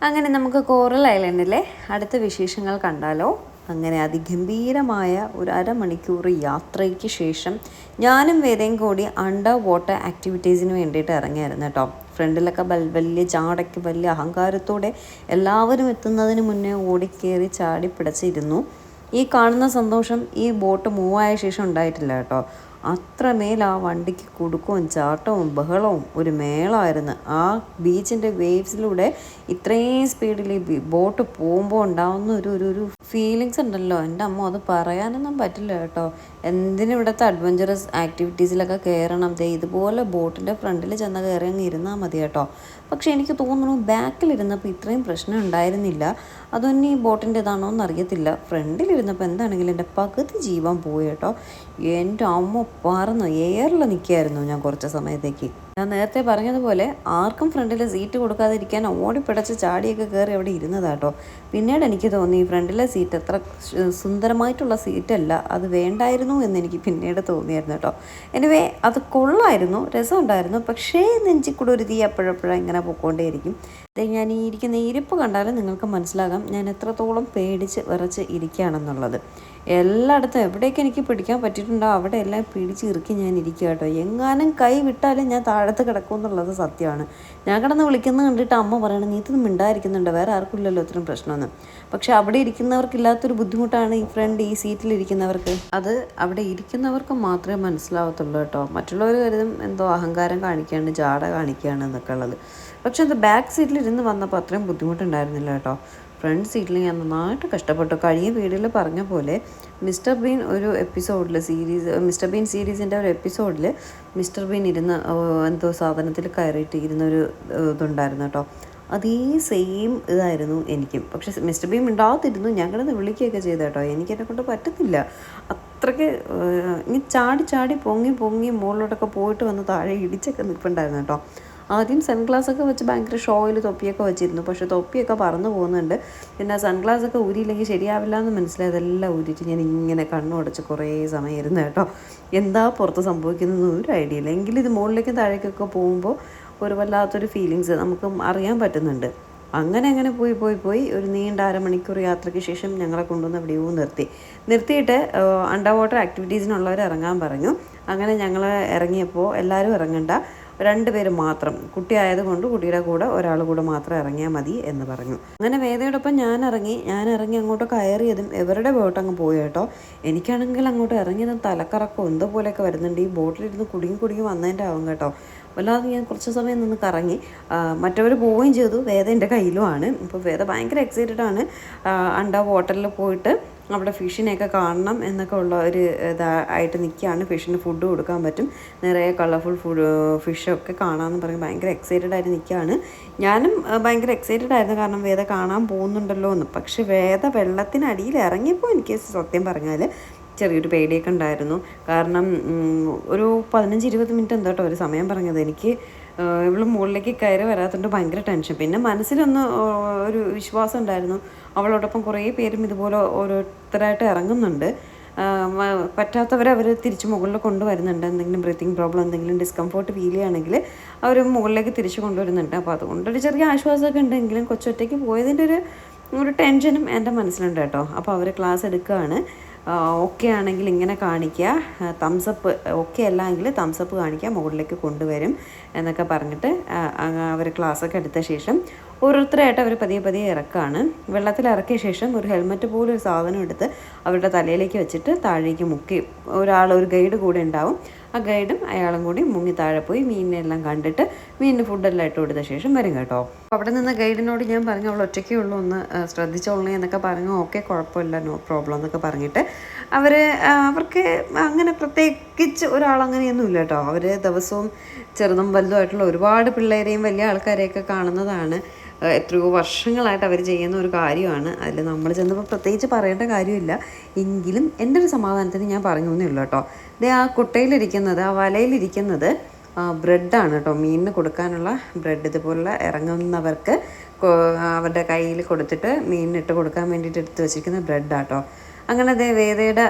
അങ്ങനെ നമുക്ക് കോറൽ ഐലൻഡിലെ അടുത്ത വിശേഷങ്ങൾ കണ്ടാലോ? അങ്ങനെ അതിഗംഭീരമായ ഒരു അരമണിക്കൂർ യാത്രയ്ക്ക് ശേഷം ഞാനും വേദയും കൂടി അണ്ടർ വാട്ടർ ആക്ടിവിറ്റീസിന് വേണ്ടിയിട്ട് ഇറങ്ങിയായിരുന്നു കേട്ടോ. ഫ്രണ്ടിലൊക്കെ വലിയ ചാടയ്ക്ക് വലിയ അഹങ്കാരത്തോടെ എല്ലാവരും എത്തുന്നതിന് മുന്നേ ഓടിക്കേറി ചാടി പിടച്ചിരുന്നു. ഈ കാണുന്ന സന്തോഷം ഈ ബോട്ട് മൂവായ ശേഷം ഉണ്ടായിട്ടില്ല കേട്ടോ. അത്രമേൽ ആ വണ്ടിക്ക് കുടുക്കവും ചാട്ടവും ബഹളവും ഒരു മേളമായിരുന്നു ആ ബീച്ചിന്റെ വേവ്സിലൂടെ ഇത്രയും സ്പീഡിൽ ഈ ബോട്ട് പോകുമ്പോൾ ഉണ്ടാവുന്ന ഒരു ഒരു ഒരു ഫീലിങ്സ് ഉണ്ടല്ലോ. എന്റെ അമ്മ അത് പറയാനൊന്നും പറ്റില്ല കേട്ടോ. എന്തിനും ഇവിടുത്തെ അഡ്വഞ്ചറസ് ആക്ടിവിറ്റീസിലൊക്കെ കയറണം ദേ ഇതുപോലെ ബോട്ടിന്റെ ഫ്രണ്ടിൽ ചെന്ന് കയറി അങ്ങ് ഇരുന്നാൽ മതി കേട്ടോ. പക്ഷേ എനിക്ക് തോന്നുന്നു ബാക്കിലിരുന്നപ്പോൾ ഇത്രയും പ്രശ്നം ഉണ്ടായിരുന്നില്ല. അതൊന്നും ഈ ബോട്ടിന്റെ ഇതാണോ എന്ന് അറിയത്തില്ല. ഫ്രണ്ടിലിരുന്നപ്പോൾ എന്താണെങ്കിലും എന്റെ പകുതി ജീവൻ പോയി കേട്ടോ. എന്റെ അമ്മ പറന്ന് എയറിൽ നിൽക്കുകയായിരുന്നു ഞാൻ കുറച്ച് സമയത്തേക്ക്. ഞാൻ നേരത്തെ പറഞ്ഞതുപോലെ ആർക്കും ഫ്രണ്ടിൽ സീറ്റ് കൊടുക്കാതിരിക്കാൻ ഓടിപ്പിടച്ച് ചാടിയൊക്കെ കയറി അവിടെ ഇരുന്നതാട്ടോ പിന്നീട് എനിക്ക് തോന്നി ഫ്രണ്ടിലെ സീറ്റ് അത്ര സുന്ദരമായിട്ടുള്ള സീറ്റല്ല അത് വേണ്ടായിരുന്നു എന്ന് എനിക്ക് പിന്നീട് തോന്നിയായിരുന്നു കേട്ടോ എനിവേ അത് കൊള്ളായിരുന്നു രസമുണ്ടായിരുന്നു പക്ഷേ നെഞ്ചിക്കൂടെ ഒരു തീ അപ്പോഴപ്പോഴും ഇങ്ങനെ പൊക്കോണ്ടേയിരിക്കും. ഞാൻ ഈ ഇരിക്കുന്ന ഇരിപ്പ് കണ്ടാലും നിങ്ങൾക്ക് മനസ്സിലാകാം ഞാൻ എത്രത്തോളം പേടിച്ച് വിറച്ച് ഇരിക്കുകയാണെന്നുള്ളത്. എല്ലായിടത്തും എവിടെയൊക്കെ എനിക്ക് പിടിക്കാൻ പറ്റിയിട്ടുണ്ടോ അവിടെ എല്ലാം പിടിച്ച് ഇറുക്കി ഞാൻ ഇരിക്കുക കേട്ടോ. എങ്ങാനും കൈ വിട്ടാലും ഞാൻ താഴത്ത് കിടക്കും എന്നുള്ളത് സത്യമാണ്. ഞാൻ കിടന്ന് വിളിക്കുന്നത് കണ്ടിട്ട് അമ്മ പറയണം നീ ഇതൊന്നും മിണ്ടായിരിക്കുന്നുണ്ട് വേറെ ആർക്കുമില്ലല്ലോ ഇത്രയും പ്രശ്നമൊന്നും. പക്ഷെ അവിടെ ഇരിക്കുന്നവർക്കില്ലാത്തൊരു ബുദ്ധിമുട്ടാണ് ഈ ഫ്രണ്ട് ഈ സീറ്റിൽ ഇരിക്കുന്നവർക്ക്. അത് അവിടെ ഇരിക്കുന്നവർക്ക് മാത്രമേ മനസ്സിലാവത്തുള്ളൂ കേട്ടോ. മറ്റുള്ളവർ കരുതും എന്തോ അഹങ്കാരം കാണിക്കുകയാണ് ജാട കാണിക്കുകയാണ് എന്നൊക്കെ ഉള്ളത്. പക്ഷെ അത് ബാക്ക് സീറ്റിൽ ഇരുന്ന് വന്നപ്പോൾ അത്രയും ബുദ്ധിമുട്ടുണ്ടായിരുന്നില്ല കേട്ടോ. ഫ്രണ്ട് സീറ്റിൽ ഞാൻ നന്നായിട്ട് കഷ്ടപ്പെട്ടു. കഴിഞ്ഞ വീഡിയോയിൽ പറഞ്ഞ പോലെ മിസ്റ്റർ ബീൻ ഒരു എപ്പിസോഡിൽ സീരീസ് മിസ്റ്റർ ബീൻ സീരീസിന്റെ ഒരു എപ്പിസോഡിൽ മിസ്റ്റർ ബീൻ ഇരുന്ന് എന്തോ സാധനത്തിൽ കയറിയിട്ട് ഇരുന്ന ഒരു ഏർ, ഇതുണ്ടായിരുന്നു കേട്ടോ. അതേ സെയിം ഇതായിരുന്നു എനിക്കും. പക്ഷെ മിസ്റ്റർ ബീം ഉണ്ടാകത്തിരുന്നു ഞാൻ കിടന്ന് വിളിക്കുകയൊക്കെ ചെയ്ത കേട്ടോ. എനിക്കെന്നെ കൊണ്ട് പറ്റത്തില്ല അത്രയ്ക്ക് ഇങ്ങനെ ചാടി ചാടി പൊങ്ങി പൊങ്ങി മുകളിലോട്ടൊക്കെ പോയിട്ട് വന്ന് താഴെ ഇടിച്ചൊക്കെ നിൽപ്പുണ്ടായിരുന്നു കേട്ടോ. ആദ്യം സൺഗ്ലാസ് ഒക്കെ വെച്ച് ഭയങ്കര ഷോയിൽ തൊപ്പിയൊക്കെ വെച്ചിരുന്നു. പക്ഷേ തൊപ്പിയൊക്കെ പറന്നു പോകുന്നുണ്ട്. പിന്നെ സൺഗ്ലാസ് ഒക്കെ ഊരിയില്ലെങ്കിൽ ശരിയാവില്ല എന്ന് മനസ്സിലായി. അതെല്ലാം ഊരിയിട്ട് ഞാൻ ഇങ്ങനെ കണ്ണുടച്ച് കുറേ സമയം ഇരുന്നു കേട്ടോ. എന്താ പുറത്ത് സംഭവിക്കുന്നത് ഒരു ഐഡിയ ഇല്ല. എങ്കിലും ഇത് മുകളിലേക്കും താഴേക്കൊക്കെ പോകുമ്പോൾ ഒരു വല്ലാത്തൊരു ഫീലിങ്സ് നമുക്ക് അറിയാൻ പറ്റുന്നുണ്ട്. അങ്ങനെ അങ്ങനെ പോയി പോയി പോയി ഒരു നീണ്ട അരമണിക്കൂർ യാത്രയ്ക്ക് ശേഷം ഞങ്ങളെ കൊണ്ടുവന്ന് എവിടെയോ നിർത്തി. നിർത്തിയിട്ട് അണ്ടർ വാട്ടർ ആക്ടിവിറ്റീസിനുള്ളവർ ഇറങ്ങാൻ പറഞ്ഞു. അങ്ങനെ ഞങ്ങൾ ഇറങ്ങിയപ്പോൾ എല്ലാവരും ഇറങ്ങണ്ട. രണ്ട് പേര് മാത്രം. കുട്ടി ആയതുകൊണ്ട് കുട്ടിയുടെ കൂടെ ഒരാൾ കൂടെ മാത്രം ഇറങ്ങിയാൽ മതി എന്ന് പറഞ്ഞു. അങ്ങനെ വേദയോടൊപ്പം ഞാൻ ഇറങ്ങി ഞാൻ ഇറങ്ങി അങ്ങോട്ട് കയറിയതും ഇവരുടെ ബോട്ട് അങ്ങ് പോയി കേട്ടോ. എനിക്കാണെങ്കിൽ അങ്ങോട്ട് ഇറങ്ങിയതും തലക്കറക്കം എന്തോ പോലെയൊക്കെ വരുന്നുണ്ട്. ഈ ബോട്ടിലിരുന്ന് കുടുങ്ങി കുടുങ്ങി വന്നതിന്റെ ആവും കേട്ടോ. വല്ലാതെ ഞാൻ കുറച്ച് സമയം നിന്ന് കറങ്ങി. മറ്റവർ പോവുകയും ചെയ്തു. വേദ എന്റെ കയ്യിലുമാണ് ഇപ്പോൾ വേദ ഭയങ്കര എക്സൈറ്റഡ് ആണ്. അണ്ടർ വാട്ടറിൽ പോയിട്ട് അവിടെ ഫിഷിനെയൊക്കെ കാണണം എന്നൊക്കെ ഉള്ള ഒരു ഇതായിട്ട് നിൽക്കുകയാണ്. ഫിഷിന് ഫുഡ് കൊടുക്കാൻ പറ്റും. നിറയെ കളർഫുൾ ഫുഡ് ഫിഷൊക്കെ കാണാമെന്ന് പറഞ്ഞ് ഭയങ്കര എക്സൈറ്റഡ് ആയിട്ട് നിൽക്കുകയാണ്. ഞാനും ഭയങ്കര എക്സൈറ്റഡ് ആയിരുന്നു. കാരണം വേദ കാണാൻ പോകുന്നുണ്ടല്ലോ എന്ന്. പക്ഷെ വേദ വെള്ളത്തിനടിയിൽ ഇറങ്ങിയപ്പോൾ എനിക്ക് സത്യം പറഞ്ഞാൽ ചെറിയൊരു പേടിയൊക്കെ ഉണ്ടായിരുന്നു. കാരണം ഒരു പതിനഞ്ച് ഇരുപത് മിനിറ്റ് എന്തോട്ടോ ഒരു സമയം പറഞ്ഞത് എനിക്ക്. ഇവൾ മുകളിലേക്ക് കയറി വരാത്തതുകൊണ്ട് ഭയങ്കര ടെൻഷൻ പിന്നെ മനസ്സിലൊന്ന് ഒരു വിശ്വാസം ഉണ്ടായിരുന്നു. അവളോടൊപ്പം കുറേ പേരും ഇതുപോലെ ഓരോരുത്തരായിട്ട് ഇറങ്ങുന്നുണ്ട്. പറ്റാത്തവരെ അവർ തിരിച്ച് മുകളിൽ കൊണ്ടുവരുന്നുണ്ട്. എന്തെങ്കിലും ബ്രീത്തിങ് പ്രോബ്ലം എന്തെങ്കിലും ഡിസ്കംഫോർട്ട് ഫീൽ ചെയ്യുകയാണെങ്കിൽ അവർ മുകളിലേക്ക് തിരിച്ച് കൊണ്ടുവരുന്നുണ്ട്. അപ്പോൾ അതുകൊണ്ടൊരു ചെറിയ ആശ്വാസമൊക്കെ ഉണ്ടെങ്കിലും കൊച്ചൊറ്റയ്ക്ക് പോയതിന്റെ ഒരു ഒരു ടെൻഷനും എന്റെ മനസ്സിലുണ്ട് കേട്ടോ. അപ്പോൾ അവർ ക്ലാസ് എടുക്കുകയാണ് ഓക്കെ ആണെങ്കിൽ ഇങ്ങനെ കാണിക്കുക. തംസപ്പ് ഓക്കെ അല്ല എങ്കിൽ തംസപ്പ് കാണിക്കുക മുകളിലേക്ക് കൊണ്ടുവരും എന്നൊക്കെ പറഞ്ഞിട്ട് അവർ ക്ലാസ്സൊക്കെ എടുത്ത ശേഷം ഓരോരുത്തരായിട്ട് അവർ പതിയെ പതിയെ ഇറക്കുകയാണ് വെള്ളത്തിൽ ഇറക്കിയ ശേഷം ഒരു ഹെൽമെറ്റ് പോലെ ഒരു സാധനം എടുത്ത് അവരുടെ തലയിലേക്ക് വെച്ചിട്ട് താഴേക്ക് മുക്കി ഒരാൾ ഒരു ഗൈഡ് കൂടെ ഉണ്ടാവും. ആ ഗൈഡും അയാളും കൂടി മുങ്ങി താഴെ പോയി മീനിനെല്ലാം കണ്ടിട്ട് മീനിന് ഫുഡെല്ലാം ഇട്ട് കൊടുത്ത ശേഷം വരും കേട്ടോ. അവിടെ നിന്ന് ഗൈഡിനോട് ഞാൻ പറഞ്ഞു അവൾ ഒറ്റയ്ക്കേ ഉള്ളൂ ഒന്ന് ശ്രദ്ധിച്ചോളൂ എന്നൊക്കെ പറഞ്ഞു. ഓക്കെ കുഴപ്പമില്ല നോ പ്രോബ്ലം എന്നൊക്കെ പറഞ്ഞിട്ട് അവർ അവർക്ക് അങ്ങനെ പ്രത്യേകിച്ച് ഒരാളങ്ങനെയൊന്നുമില്ല കേട്ടോ. അവർ ദിവസവും ചെറുതും വലുതുമായിട്ടുള്ള ഒരുപാട് പിള്ളേരെയും വലിയ ആൾക്കാരെയൊക്കെ കാണുന്നതാണ്. എത്രയോ വർഷങ്ങളായിട്ട് അവർ ചെയ്യുന്ന ഒരു കാര്യമാണ്. അതിൽ നമ്മൾ ചെന്നപ്പോൾ പ്രത്യേകിച്ച് പറയേണ്ട കാര്യമില്ല. എങ്കിലും എന്റെ ഒരു സമാധാനത്തിന് ഞാൻ പറഞ്ഞു എന്നേ ഉള്ളൂ കേട്ടോ. ദേ ആ കുട്ടയിലിരിക്കുന്നത് ആ വലയിലിരിക്കുന്നത് ബ്രെഡാണ് കേട്ടോ. മീനിന് കൊടുക്കാനുള്ള ബ്രെഡ്. ഇതുപോലുള്ള ഇറങ്ങുന്നവർക്ക് അവരുടെ കയ്യിൽ കൊടുത്തിട്ട് മീനിനിട്ട് കൊടുക്കാൻ വേണ്ടിയിട്ട് എടുത്ത് വെച്ചിരിക്കുന്ന ബ്രെഡാട്ടോ അങ്ങനെ അതേ വേദയുടെ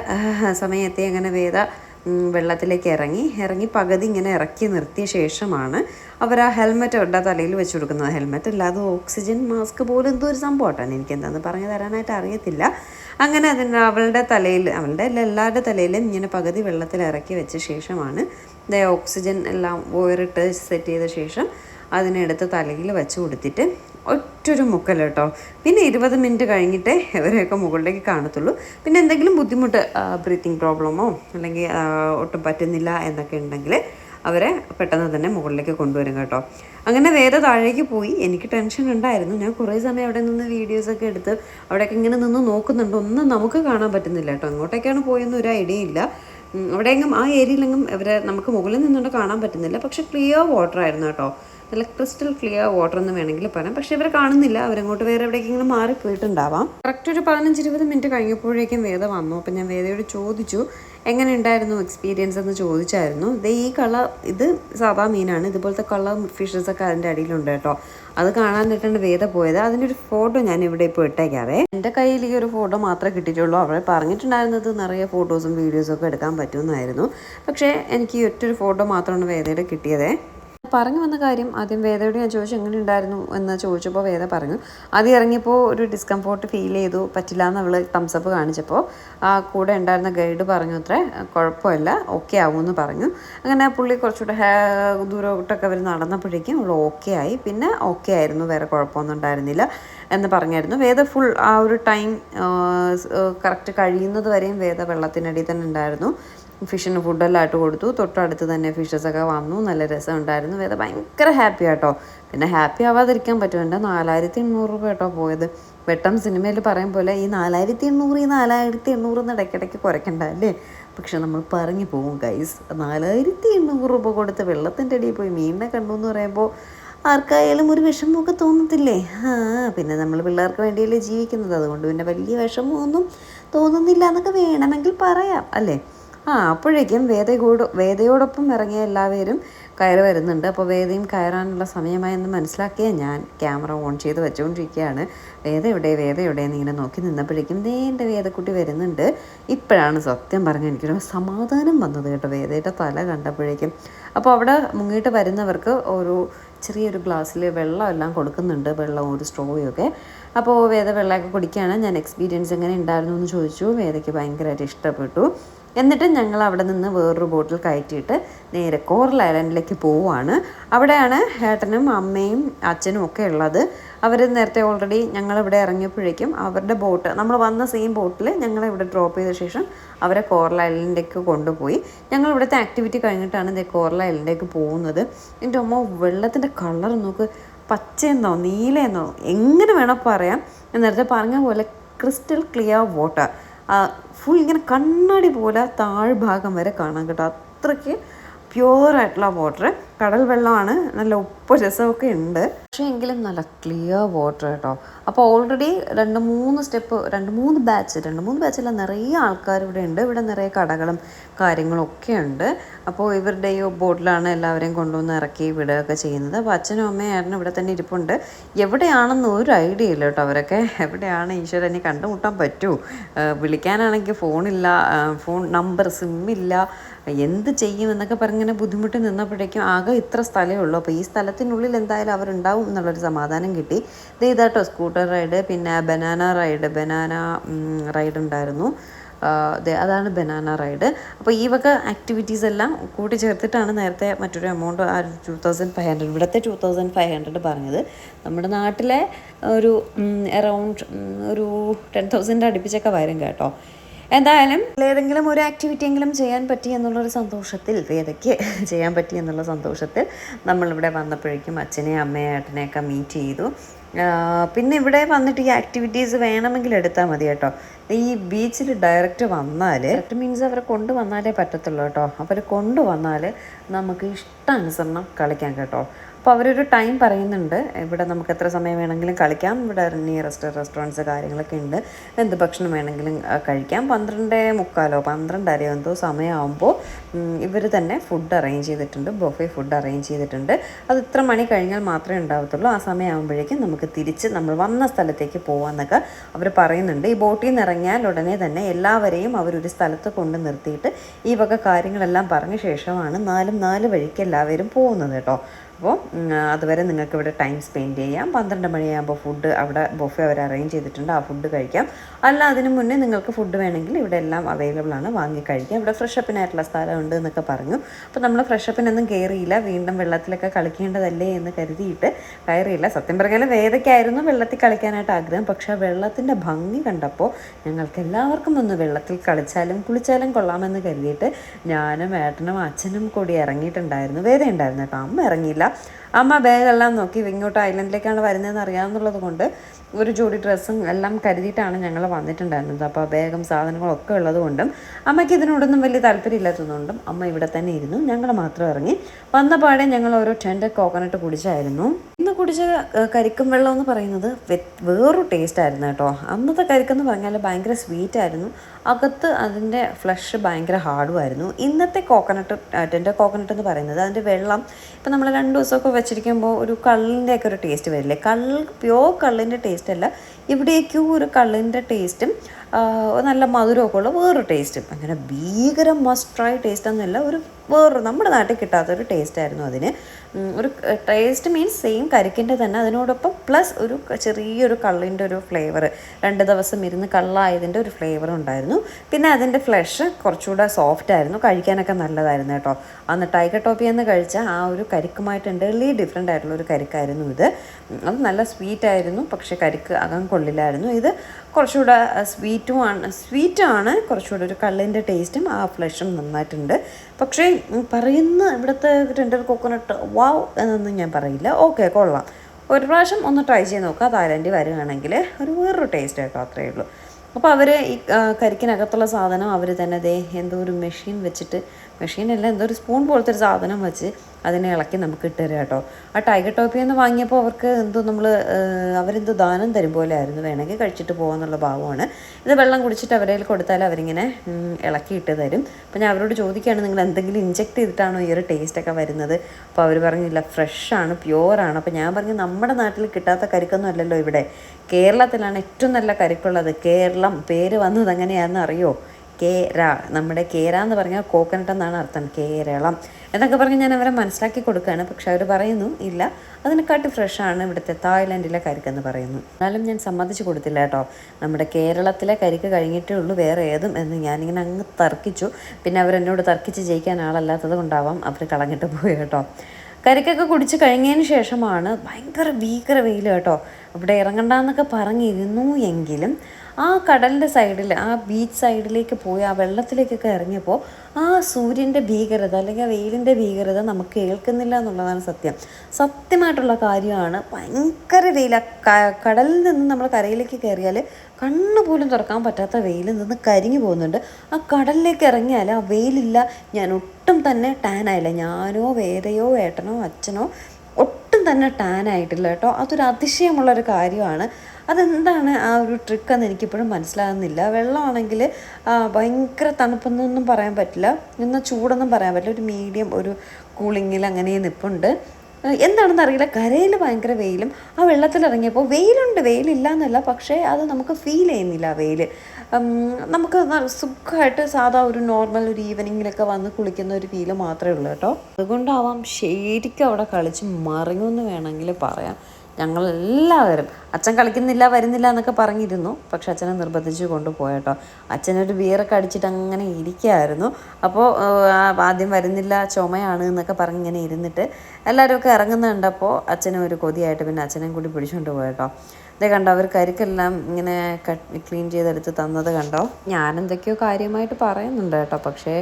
സമയത്തെ അങ്ങനെ വേദ വെള്ളത്തിലേക്ക് ഇറങ്ങി. ഇറങ്ങി പകുതി ഇങ്ങനെ ഇറക്കി നിർത്തിയ ശേഷമാണ് അവർ ആ ഹെൽമെറ്റ് അവരുടെ തലയിൽ വെച്ച് കൊടുക്കുന്നത്. ഹെൽമെറ്റ് അല്ലാതെ ഓക്സിജൻ മാസ്ക് പോലും എന്തോ ഒരു സംഭവമായിട്ടാണ് എനിക്ക് എന്താണെന്ന് പറഞ്ഞു തരാനായിട്ട് അറിയത്തില്ല. അങ്ങനെ അതിന് അവളുടെ തലയിൽ അവളുടെ എല്ലാവരുടെ തലയിലും ഇങ്ങനെ പകുതി വെള്ളത്തിൽ ഇറക്കി വെച്ച ശേഷമാണ് ദേ ഓക്സിജൻ എല്ലാം ഓയറിട്ട് സെറ്റ് ചെയ്ത ശേഷം അതിനെടുത്ത് തലയിൽ വെച്ച് കൊടുത്തിട്ട് ഒറ്റൊരു മുക്കൽ കേട്ടോ. പിന്നെ ഇരുപത് മിനിറ്റ് കഴിഞ്ഞിട്ടേ ഇവരെയൊക്കെ മുകളിലേക്ക് കാണത്തുള്ളൂ. പിന്നെ എന്തെങ്കിലും ബുദ്ധിമുട്ട് ബ്രീത്തിങ് പ്രോബ്ലമോ അല്ലെങ്കിൽ ഒട്ടും പറ്റുന്നില്ല എന്നൊക്കെ ഉണ്ടെങ്കിൽ അവരെ പെട്ടെന്ന് തന്നെ മുകളിലേക്ക് കൊണ്ടുവരും കേട്ടോ. അങ്ങനെ വേറെ താഴേക്ക് പോയി. എനിക്ക് ടെൻഷൻ ഉണ്ടായിരുന്നു. ഞാൻ കുറേ സമയം അവിടെ നിന്ന് വീഡിയോസൊക്കെ എടുത്ത് അവിടെയൊക്കെ ഇങ്ങനെ നിന്ന് നോക്കുന്നുണ്ട്. ഒന്നും നമുക്ക് കാണാൻ പറ്റുന്നില്ല കേട്ടോ. അങ്ങോട്ടേക്കാണ് പോയെന്ന് ഒരു ഐഡിയ ഇല്ല. അവിടെയെങ്കിലും ആ ഏരിയയിലെങ്കിലും ഇവരെ നമുക്ക് മുകളിൽ നിന്നുകൊണ്ട് കാണാൻ പറ്റുന്നില്ല. പക്ഷെ ക്ലിയർ വാട്ടർ ആയിരുന്നു കേട്ടോ. നല്ല ക്രിസ്റ്റൽ ക്ലിയർ വാട്ടർ എന്ന് വേണമെങ്കിൽ പറയാം. പക്ഷെ ഇവർ കാണുന്നില്ല. അവരങ്ങോട്ട് വേറെ എവിടേക്കെങ്കിലും മാറിപ്പോയിട്ടുണ്ടാവാം കറക്റ്റ് ഒരു പതിനഞ്ച് ഇരുപത് മിനിറ്റ് കഴിഞ്ഞപ്പോഴേക്കും വേദ വന്നു. അപ്പം ഞാൻ വേദയോട് ചോദിച്ചു എങ്ങനെ ഉണ്ടായിരുന്നു എക്സ്പീരിയൻസ് എന്ന് ചോദിച്ചായിരുന്നു. ഇത് ഈ കള ഇത് സാധാ മീനാണ്. ഇതുപോലത്തെ കള ഫിഷസ് ഒക്കെ അതിന്റെ അടിയിലുണ്ട് കേട്ടോ. അത് കാണാനായിട്ടാണ് വേദ പോയത്. അതിന്റെ ഒരു ഫോട്ടോ ഞാൻ ഇവിടെ ഇപ്പോൾ ഇട്ടേക്കാവേ. എന്റെ കയ്യിൽ ഈ ഒരു ഫോട്ടോ മാത്രമേ കിട്ടിയിട്ടുള്ളൂ. അവൾ പറഞ്ഞിട്ടുണ്ടായിരുന്നത് നിറയെ ഫോട്ടോസും വീഡിയോസും ഒക്കെ എടുക്കാൻ പറ്റുമെന്നായിരുന്നു. പക്ഷേ എനിക്ക് ഈ ഒറ്റൊരു ഫോട്ടോ മാത്രമാണ് വേദയുടെ കിട്ടിയതേ. പറഞ്ഞു വന്ന കാര്യം ആദ്യം വേദയോട് ഞാൻ ചോദിച്ചു എങ്ങനെ ഉണ്ടായിരുന്നു എന്ന് ചോദിച്ചപ്പോൾ വേദ പറഞ്ഞു ആദ്യം ഇറങ്ങിയപ്പോൾ ഒരു ഡിസ്കംഫോർട്ട് ഫീൽ ചെയ്തു പറ്റില്ല എന്ന് അവൾ തംസപ്പ് കാണിച്ചപ്പോൾ ആ കൂടെ ഉണ്ടായിരുന്ന ഗൈഡ് പറഞ്ഞു അത്രേ കുഴപ്പമില്ല ഓക്കെ ആവുമെന്ന് പറഞ്ഞു. അങ്ങനെ പുള്ളി കുറച്ചുകൂടെ ദൂരോട്ടൊക്കെ അവർ നടന്നപ്പോഴേക്കും അവൾ ഓക്കെ ആയി. പിന്നെ ഓക്കെ ആയിരുന്നു വേറെ കുഴപ്പമൊന്നും ഉണ്ടായിരുന്നില്ല എന്ന് പറഞ്ഞായിരുന്നു. വേദ ഫുൾ ആ ഒരു ടൈം കറക്റ്റ് കഴിയുന്നത് വരെയും വേദ വെള്ളത്തിനടിയിൽ തന്നെ ഉണ്ടായിരുന്നു. ഫിഷിന് ഫുഡെല്ലാം ആയിട്ട് കൊടുത്തു. തൊട്ടടുത്ത് തന്നെ ഫിഷസൊക്കെ വന്നു. നല്ല രസം ഉണ്ടായിരുന്നു വേദ ഭയങ്കര ഹാപ്പി ആട്ടോ പിന്നെ ഹാപ്പി ആവാതിരിക്കാൻ പറ്റും എന്റെ നാലായിരത്തി എണ്ണൂറ് രൂപ കേട്ടോ പോയത്. വെട്ടം സിനിമയിൽ പറയും പോലെ ഈ നാലായിരത്തി എണ്ണൂറ് ഈ നാലായിരത്തി എണ്ണൂറ് എന്ന് ഇടയ്ക്കിടയ്ക്ക് കുറയ്ക്കണ്ട അല്ലേ? പക്ഷെ നമ്മൾ പറഞ്ഞു പോകും ഗൈസ് നാലായിരത്തി എണ്ണൂറ് രൂപ കൊടുത്ത് വെള്ളത്തിന്റെ അടിയിൽ പോയി മീനിനെ കണ്ടു എന്ന് പറയുമ്പോൾ ആർക്കായാലും ഒരു വിഷമമൊക്കെ തോന്നത്തില്ലേ? ആ പിന്നെ നമ്മൾ പിള്ളേർക്ക് വേണ്ടിയല്ലേ ജീവിക്കുന്നത്. അതുകൊണ്ട് പിന്നെ വലിയ വിഷമമൊന്നും തോന്നുന്നില്ല എന്നൊക്കെ വേണമെങ്കിൽ പറയാം അല്ലേ? ആ അപ്പോഴേക്കും വേദയോട് വേദയോടൊപ്പം ഇറങ്ങിയ എല്ലാവരും കയറി വരുന്നുണ്ട്. അപ്പോൾ വേദയും കയറാനുള്ള സമയമായെന്ന് മനസ്സിലാക്കിയ ഞാൻ ക്യാമറ ഓൺ ചെയ്ത് വെച്ചുകൊണ്ടിരിക്കുകയാണ്. വേദ എവിടെ വേദ എവിടെ നോക്കി നിന്നപ്പോഴേക്കും ദേ എന്റെ വേദക്കുട്ടി വരുന്നുണ്ട്. ഇപ്പോഴാണ് സത്യം പറഞ്ഞ എനിക്കൊരു സമാധാനം വന്നത് കേട്ടോ വേദയുടെ തല കണ്ടപ്പോഴേക്കും. അപ്പോൾ അവിടെ മുങ്ങിയിട്ട് വരുന്നവർക്ക് ഒരു ചെറിയൊരു ഗ്ലാസ്സിൽ വെള്ളം എല്ലാം കൊടുക്കുന്നുണ്ട് വെള്ളവും ഒരു സ്ട്രോയും ഒക്കെ. അപ്പോൾ വേദ വെള്ളമൊക്കെ കുടിക്കുകയാണ്. ഞാൻ എക്സ്പീരിയൻസ് എങ്ങനെ ഉണ്ടായിരുന്നു എന്ന് ചോദിച്ചു. വേദയ്ക്ക് ഭയങ്കരമായിട്ട് ഇഷ്ടപ്പെട്ടു. എന്നിട്ട് ഞങ്ങൾ അവിടെ നിന്ന് വേറൊരു ബോട്ടിൽ കയറ്റിയിട്ട് നേരെ കോറൽ ഐലൻഡിലേക്ക് പോവുകയാണ് അവിടെയാണ് ഏട്ടനും അമ്മയും അച്ഛനും ഒക്കെ ഉള്ളത്. അവർ നേരത്തെ ഓൾറെഡി ഞങ്ങൾ ഇവിടെ ഇറങ്ങിയപ്പോഴേക്കും അവരുടെ ബോട്ട് നമ്മൾ വന്ന സെയിം ബോട്ടിൽ ഞങ്ങളെ ഇവിടെ ഡ്രോപ്പ് ചെയ്ത ശേഷം അവരെ കോറൽ ഐലൻഡിലേക്ക് കൊണ്ടുപോയി. ഞങ്ങൾ ഇവിടുത്തെ ആക്ടിവിറ്റി കഴിഞ്ഞിട്ടാണ് ഇതേ കോറൽ ഐലൻഡിലേക്ക് പോകുന്നത്. എന്റെ അമ്മ വെള്ളത്തിന്റെ കളർ നോക്ക്. പച്ചയെന്നോ നീലയെന്നോ എങ്ങനെ വേണം പറയാം. നേരത്തെ പറഞ്ഞ പോലെ ക്രിസ്റ്റൽ ക്ലിയർ വാട്ടർ ഫുൾ ഇങ്ങനെ കണ്ണാടി പോലെ താഴ്ഭാഗം വരെ കാണാൻ കേട്ടോ. അത്രയ്ക്ക് പ്യുവറായിട്ടുള്ള വാട്ടർ കടൽ വെള്ളമാണ്. നല്ല ഉപ്പ് രസമൊക്കെ ഉണ്ട്. പക്ഷേ എങ്കിലും നല്ല ക്ലിയർ വാട്ടർ കേട്ടോ അപ്പോൾ ഓൾറെഡി രണ്ട് മൂന്ന് സ്റ്റെപ്പ് രണ്ട് മൂന്ന് ബാച്ച് രണ്ട് മൂന്ന് ബാച്ചിൽ നിറയെ ആൾക്കാർ ഇവിടെ ഉണ്ട്. ഇവിടെ നിറയെ കടകളും കാര്യങ്ങളും ഒക്കെ ഉണ്ട്. അപ്പോൾ ഇവരുടെ ഈ ബോട്ടിലാണ് എല്ലാവരെയും കൊണ്ടുവന്ന് ഇറക്കി വിടുകയൊക്കെ ചെയ്യുന്നത്. അപ്പോൾ അച്ഛനും അമ്മയും ആയിരുന്നു ഇവിടെ തന്നെ ഇരിപ്പുണ്ട്. എവിടെയാണെന്ന് ഒരു ഐഡിയ ഇല്ല കേട്ടോ അവരൊക്കെ. എവിടെയാണ് ഈശ്വരനെ കണ്ടുമുട്ടാൻ പറ്റൂ? വിളിക്കാനാണെങ്കിൽ ഫോണില്ല ഫോൺ നമ്പർ സിമ്മില്ല എന്ത് ചെയ്യും എന്നൊക്കെ പറഞ്ഞിങ്ങനെ ബുദ്ധിമുട്ട് നിന്നപ്പോഴേക്കും ആകെ ഇത്ര സ്ഥലമേ ഉള്ളൂ. അപ്പോൾ ഈ സ്ഥലത്തിനുള്ളിൽ എന്തായാലും അവരുണ്ടാവും എന്നുള്ളൊരു സമാധാനം കിട്ടി. ഇത് ഇതാട്ടോ സ്കൂട്ടർ റൈഡ് പിന്നെ ബനാന റൈഡ് ബനാന റൈഡ് ഉണ്ടായിരുന്നു. അതാണ് ബനാന റൈഡ്. അപ്പോൾ ഈ വക ആക്ടിവിറ്റീസ് എല്ലാം കൂട്ടി ചേർത്തിട്ടാണ് നേരത്തെ മറ്റൊരു എമൗണ്ട് ആ ഒരു ടു തൗസൻഡ് ഫൈവ് ഹൺഡ്രഡ് ഇവിടുത്തെ ടു തൗസൻഡ് ഫൈവ് ഹൺഡ്രഡ് പറഞ്ഞത്. നമ്മുടെ നാട്ടിലെ ഒരു എറൗണ്ട് ഒരു ടെൻ തൗസൻഡ് അടുപ്പിച്ചൊക്കെ വരും കേട്ടോ. എന്തായാലും ഏതെങ്കിലും ഒരു ആക്ടിവിറ്റി എങ്കിലും ചെയ്യാൻ പറ്റി എന്നുള്ളൊരു സന്തോഷത്തിൽ വേദയ്ക്ക് ചെയ്യാൻ പറ്റി എന്നുള്ള സന്തോഷത്തിൽ നമ്മളിവിടെ വന്നപ്പോഴേക്കും അച്ഛനെയും അമ്മയെ ഏട്ടനെയൊക്കെ മീറ്റ് ചെയ്തു. പിന്നെ ഇവിടെ വന്നിട്ട് ഈ ആക്ടിവിറ്റീസ് വേണമെങ്കിൽ എടുത്താൽ മതി കേട്ടോ. ഈ ബീച്ചിൽ ഡയറക്റ്റ് വന്നാൽ ഡയറക്റ്റ് മീൻസ് അവരെ കൊണ്ടുവന്നാലേ പറ്റത്തുള്ളൂ കേട്ടോ. അവർ കൊണ്ടുവന്നാൽ നമുക്ക് ഇഷ്ടാനുസരണം കളിക്കാം കേട്ടോ. അപ്പോൾ അവരൊരു ടൈം പറയുന്നുണ്ട് ഇവിടെ നമുക്ക് എത്ര സമയം വേണമെങ്കിലും കളിക്കാം ഇവിടെ നിയറസ്റ്റ് റെസ്റ്റോറന്റ്സ് കാര്യങ്ങളൊക്കെ ഉണ്ട് എന്ത് ഭക്ഷണം വേണമെങ്കിലും കഴിക്കാം. പന്ത്രണ്ട് മുക്കാലോ പന്ത്രണ്ടരയോ എന്തോ സമയമാകുമ്പോൾ ഇവർ തന്നെ ഫുഡ് അറേഞ്ച് ചെയ്തിട്ടുണ്ട് ബൊഫെ ഫുഡ് അറേഞ്ച് ചെയ്തിട്ടുണ്ട്. അത് ഇത്ര മണി കഴിഞ്ഞാൽ മാത്രമേ ഉണ്ടാവത്തുള്ളൂ. ആ സമയമാകുമ്പോഴേക്കും നമുക്ക് തിരിച്ച് നമ്മൾ വന്ന സ്ഥലത്തേക്ക് പോകാമെന്നൊക്കെ അവർ പറയുന്നുണ്ട്. ഈ ബോട്ടിൽ നിന്ന് ഇറങ്ങിയാൽ ഉടനെ തന്നെ എല്ലാവരെയും അവരൊരു സ്ഥലത്ത് കൊണ്ട് നിർത്തിയിട്ട് ഈ വക കാര്യങ്ങളെല്ലാം പറഞ്ഞ ശേഷമാണ് നാലും നാല് വഴിക്ക് എല്ലാവരും പോകുന്നത് കേട്ടോ. അപ്പോൾ അതുവരെ നിങ്ങൾക്ക് ഇവിടെ ടൈം സ്പെൻഡ് ചെയ്യാം. പന്ത്രണ്ട് മണിയാകുമ്പോൾ ഫുഡ് അവിടെ ബൊഫെ അവർ അറേഞ്ച് ചെയ്തിട്ടുണ്ട്. ആ ഫുഡ് കഴിക്കാം. അല്ല അതിനു മുന്നേ നിങ്ങൾക്ക് ഫുഡ് വേണമെങ്കിൽ ഇവിടെ എല്ലാം അവൈലബിൾ ആണ്. വാങ്ങി കഴിക്കാം. ഇവിടെ ഫ്രഷ് അപ്പിനായിട്ടുള്ള സ്ഥലമുണ്ട്. എന്നൊക്കെ പറഞ്ഞു. അപ്പോൾ നമ്മൾ ഫ്രഷപ്പിനൊന്നും കയറിയില്ല വീണ്ടും വെള്ളത്തിലൊക്കെ കളിക്കേണ്ടതല്ലേ എന്ന് കരുതിയിട്ട് കയറിയില്ല. സത്യം പറഞ്ഞാൽ വേദയ്ക്കായിരുന്നു വെള്ളത്തിൽ കളിക്കാനായിട്ട് ആഗ്രഹം. പക്ഷേ വെള്ളത്തിന്റെ ഭംഗി കണ്ടപ്പോൾ ഞങ്ങൾക്ക് എല്ലാവർക്കും ഒന്ന് വെള്ളത്തിൽ കളിച്ചാലും കുളിച്ചാലും കൊള്ളാമെന്ന് കരുതിയിട്ട് ഞാനും ഏട്ടനും അച്ഛനും കൂടി ഇറങ്ങിയിട്ടുണ്ടായിരുന്നു. വേദ ഉണ്ടായിരുന്നു കേട്ടോ. അമ്മ ഇറങ്ങിയില്ല. അമ്മ ബാഗെല്ലാം നോക്കി ഇങ്ങോട്ട് ഐലൻഡിലേക്കാണ് വരുന്നതെന്ന് അറിയാമെന്നുള്ളത് കൊണ്ട് ഒരു ജോഡി ഡ്രസ്സും എല്ലാം കരുതിയിട്ടാണ് ഞങ്ങൾ വന്നിട്ടുണ്ടായിരുന്നത്. അപ്പോൾ വേഗം സാധനങ്ങളൊക്കെ ഉള്ളത് കൊണ്ടും അമ്മയ്ക്ക് ഇതിനോടൊന്നും വലിയ താല്പര്യമില്ലാത്തതുകൊണ്ടും അമ്മ ഇവിടെ തന്നെ ഇരുന്നു. ഞങ്ങൾ മാത്രം ഇറങ്ങി. വന്ന പാടെ ഞങ്ങൾ ഓരോ ടെൻഡ് കോക്കനട്ട് കുടിച്ചായിരുന്നു. ഇന്ന് കുടിച്ച കരിക്കും വെള്ളം എന്ന് പറയുന്നത് വേറൊരു ടേസ്റ്റ് ആയിരുന്നു കേട്ടോ. അന്നത്തെ കരിക്കെന്ന് പറഞ്ഞാൽ ഭയങ്കര സ്വീറ്റ് ആയിരുന്നു. അകത്ത് അതിന്റെ ഫ്ലഷ് ഭയങ്കര ഹാർഡുമായിരുന്നു ഇന്നത്തെ കോക്കനട്ട് ടെൻഡർ കോക്കനട്ട് എന്ന് പറയുന്നത് അതിന്റെ വെള്ളം ഇപ്പം നമ്മൾ രണ്ട് ദിവസമൊക്കെ വെച്ചിരിക്കുമ്പോൾ ഒരു കള്ളിന്റെയൊക്കെ ഒരു ടേസ്റ്റ് വരില്ലേ? കള്ള് പ്യോർ കള്ളിന്റെ ടേസ്റ്റ് അല്ല. ഇവിടേക്കും ഒരു കള്ളിന്റെ ടേസ്റ്റും നല്ല മധുരമൊക്കെ ഉള്ള വേറൊരു ടേസ്റ്റും അങ്ങനെ ഭീകര മസ്റ്റ് ടേസ്റ്റ് എന്നല്ല ഒരു വേറൊരു നമ്മുടെ നാട്ടിൽ കിട്ടാത്തൊരു ടേസ്റ്റായിരുന്നു അതിന്. ഒരു ടേസ്റ്റ് മീൻസ് സെയിം കരിക്കിന്റെ തന്നെ. അതിനോടൊപ്പം പ്ലസ് ഒരു ചെറിയൊരു കള്ളിന്റെ ഒരു ഫ്ലേവർ രണ്ട് ദിവസം ഇരുന്ന് കള്ളായതിന്റെ ഒരു ഫ്ലേവർ ഉണ്ടായിരുന്നു. പിന്നെ അതിന്റെ ഫ്ലഷ് കുറച്ചുകൂടെ സോഫ്റ്റ് ആയിരുന്നു. കഴിക്കാനൊക്കെ നല്ലതായിരുന്നു കേട്ടോ. അന്ന് ടൈഗർ ടോപ്പി എന്ന് കഴിച്ച ആ ഒരു കരിക്കുമായിട്ട് എന്റർലി ഡിഫറെന്റ് ആയിട്ടുള്ള ഒരു കരിക്കായിരുന്നു ഇത്. അത് നല്ല സ്വീറ്റ് ആയിരുന്നു. പക്ഷേ കരിക്ക് അകം കൊള്ളില്ലായിരുന്നു. ഇത് കുറച്ചുകൂടെ സ്വീറ്റും ആണ് സ്വീറ്റാണ് കുറച്ചുകൂടെ ഒരു കള്ളിന്റെ ടേസ്റ്റും ആ ഫ്ലഷും നന്നായിട്ടുണ്ട്. പക്ഷേ പറയുന്ന ഇവിടുത്തെ ടെൻഡർ കോക്കോനട്ട് വാവ് എന്നൊന്നും ഞാൻ പറയില്ല. ഓക്കെ കൊള്ളാം. ഒരു പ്രാവശ്യം ഒന്ന് ട്രൈ ചെയ്ത് നോക്കുക തായ്ലൻഡിൽ വരികയാണെങ്കിൽ ഒരു വേറൊരു ടേസ്റ്റ് കേട്ടോ അത്രയേ ഉള്ളൂ. അപ്പോൾ അവർ ഈ കരിക്കിനകത്തുള്ള സാധനം അവർ തന്നെ ദേ എന്തോ ഒരു മെഷീൻ വെച്ചിട്ട് മെഷീനല്ല എന്തോ ഒരു സ്പൂൺ പോലത്തെ ഒരു സാധനം വെച്ച് അതിനെ ഇളക്കി നമുക്ക് ഇട്ട് തരാം കേട്ടോ. ആ ടൈഗർ ടോപ്പി എന്ന് വാങ്ങിയപ്പോൾ അവർക്ക് എന്തോ നമ്മൾ അവരെന്തോ ദാനം തരും പോലെ ആയിരുന്നു. വേണമെങ്കിൽ കഴിച്ചിട്ട് പോകാമെന്നുള്ള ഭാവമാണ്. ഇത് വെള്ളം കുടിച്ചിട്ട് അവരെ കൊടുത്താൽ അവരിങ്ങനെ ഇളക്കി ഇട്ട് തരും. അപ്പോൾ ഞാൻ അവരോട് ചോദിക്കുകയാണ് നിങ്ങൾ എന്തെങ്കിലും ഇഞ്ചെക്ട് ചെയ്തിട്ടാണോ ഈ ഒരു ടേസ്റ്റൊക്കെ വരുന്നത്? അപ്പോൾ അവർ പറഞ്ഞില്ല ഫ്രഷാണ് പ്യുവറാണ് അപ്പോൾ ഞാൻ പറഞ്ഞു നമ്മുടെ നാട്ടിൽ കിട്ടാത്ത കരിക്കൊന്നും അല്ലല്ലോ ഇവിടെ. കേരളത്തിലാണ് ഏറ്റവും നല്ല കരിക്കുള്ളത്. കേരളം പേര് വന്നത് എങ്ങനെയാണെന്ന് അറിയോ? കേര നമ്മുടെ കേര എന്ന് പറഞ്ഞാൽ കോക്കനട്ട് എന്നാണ് അർത്ഥം കേരളം. എന്നൊക്കെ പറഞ്ഞ് ഞാൻ അവരെ മനസ്സിലാക്കി കൊടുക്കുകയാണ്. പക്ഷെ അവർ പറയുന്നു ഇല്ല അതിനെക്കാട്ടി ഫ്രഷാണ് ഇവിടുത്തെ തായ്ലാൻഡിലെ കരിക്കെന്ന് പറയുന്നു എന്നാലും ഞാൻ സമ്മതിച്ചു കൊടുത്തില്ല കേട്ടോ. നമ്മുടെ കേരളത്തിലെ കരിക്ക് കഴിഞ്ഞിട്ടേ ഉള്ളൂ വേറെ ഏതും എന്ന് ഞാനിങ്ങനെ അങ്ങ് തർക്കിച്ചു. പിന്നെ അവരെന്നോട് തർക്കിച്ച് ജയിക്കാൻ ആളല്ലാത്തത് കൊണ്ടാവാം അവർ കളഞ്ഞിട്ട് പോയി കേട്ടോ. കരിക്കൊക്കെ കുടിച്ച് കഴിഞ്ഞതിന് ശേഷമാണ് ഭയങ്കര ഭീകര വെയിൽ കേട്ടോ. ഇവിടെ ഇറങ്ങണ്ടെന്നൊക്കെ പറഞ്ഞിരുന്നു എങ്കിലും ആ കടലിന്റെ സൈഡിൽ ആ ബീച്ച് സൈഡിലേക്ക് പോയി ആ വെള്ളത്തിലേക്കൊക്കെ ഇറങ്ങിയപ്പോൾ ആ സൂര്യന്റെ ഭീകരത അല്ലെങ്കിൽ ആ വെയിലിന്റെ ഭീകരത നമുക്ക് കേൾക്കുന്നില്ല എന്നുള്ളതാണ് സത്യം. സത്യമായിട്ടുള്ള കാര്യമാണ് ഭയങ്കര വെയിൽ. കടലിൽ നിന്ന് നമ്മൾ കരയിലേക്ക് കയറിയാൽ കണ്ണു പോലും തുറക്കാൻ പറ്റാത്ത വെയിലിൽ നിന്ന് കരിഞ്ഞു പോകുന്നുണ്ട്. ആ കടലിലേക്ക് ഇറങ്ങിയാൽ ആ വെയിലില്ല ഞാൻ ഒട്ടും തന്നെ ടാനായില്ല ഞാനോ വേറെയോ ഏട്ടനോ അച്ഛനോ ഒട്ടും തന്നെ ടാൻ ആയിട്ടില്ല കേട്ടോ. അതൊരു അതിശയമുള്ളൊരു കാര്യമാണ്. അതെന്താണ് ആ ഒരു ട്രിക്ക് എന്ന് എനിക്കിപ്പോഴും മനസ്സിലാകുന്നില്ല. വെള്ളമാണെങ്കിൽ ഭയങ്കര തണുപ്പെന്നൊന്നും പറയാൻ പറ്റില്ല. എന്നാൽ ചൂടൊന്നും പറയാൻ പറ്റില്ല. ഒരു മീഡിയം ഒരു കൂളിങ്ങിൽ അങ്ങനെ നിപ്പുണ്ട്. എന്താണെന്ന് അറിയില്ല. കരയിൽ ഭയങ്കര വെയിലും ആ വെള്ളത്തിൽ ഇറങ്ങിയപ്പോൾ വെയിലുണ്ട്. വെയിലില്ല എന്നല്ല പക്ഷേ അത് നമുക്ക് ഫീൽ ചെയ്യുന്നില്ല ആ വെയിൽ നമുക്ക് സുഖമായിട്ട് സാധാ ഒരു നോർമൽ ഒരു ഈവനിങ്ങിലൊക്കെ വന്ന് കുളിക്കുന്ന ഒരു ഫീൽ മാത്രമേ ഉള്ളൂ കേട്ടോ. അതുകൊണ്ടാവാം ശരിക്കും അവിടെ കളിച്ച് മറിയുമെന്ന് വേണമെങ്കിൽ പറയാം. ഞങ്ങളെല്ലാവരും അച്ഛൻ കളിക്കുന്നില്ല വരുന്നില്ല എന്നൊക്കെ പറഞ്ഞിരുന്നു. പക്ഷെ അച്ഛനെ നിർബന്ധിച്ച് കൊണ്ടുപോയട്ടോ. അച്ഛനൊരു ബിയറൊക്കെ അടിച്ചിട്ട് അങ്ങനെ ഇരിക്കുകയായിരുന്നു അപ്പോൾ ആദ്യം വരുന്നില്ല ചുമയാണ് എന്നൊക്കെ പറഞ്ഞ് ഇങ്ങനെ ഇരുന്നിട്ട് എല്ലാവരും ഒക്കെ ഇറങ്ങുന്നുണ്ടപ്പോൾ അച്ഛനും ഒരു കൊതിയായിട്ട് പിന്നെ അച്ഛനെയും കൂടി പിടിച്ചുകൊണ്ട് പോയട്ടോ. ഇതേ കണ്ടോ അവർ കരിക്കെല്ലാം ഇങ്ങനെ ക്ലീൻ ചെയ്തെടുത്ത് തന്നത് കണ്ടോ? ഞാനെന്തൊക്കെയോ കാര്യമായിട്ട് പറയുന്നുണ്ട് കേട്ടോ. പക്ഷേ